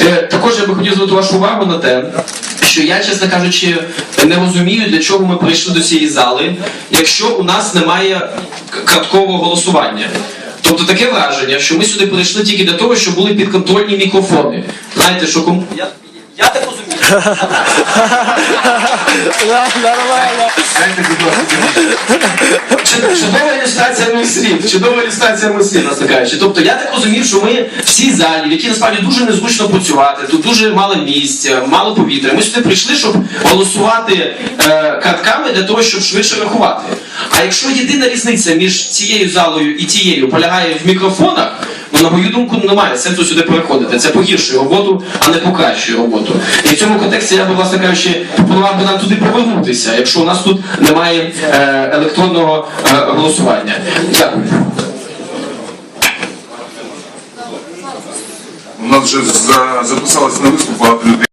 Е, також я би хотів звернути вашу увагу на те, що я, чесно кажучи, не розумію, для чого ми прийшли до цієї зали, якщо у нас немає к- карткового голосування. Тобто таке враження, що ми сюди прийшли тільки для того, щоб були підконтрольні мікрофони. Знаєте, що кому. Я, я так розумію. Нормально. Чудова ілюстрація моїх нас кажучи. Тобто я так розумів, що ми в цій залі, в якій насправді дуже незручно працювати, тут дуже мало місця, мало повітря. Ми сюди прийшли, щоб голосувати е, картками для того, щоб швидше рахувати. А якщо єдина різниця між цією залою і тією полягає в мікрофонах, ну на мою думку немає сенсу сюди переходити. Це погіршує роботу, а не покращує роботу. І в цьому контексті я би, власне кажучи, пропонував би нам туди повернутися, якщо у нас тут немає е, електронного е, голосування. Дякую. У нас вже за- записалось на виступ багато людей.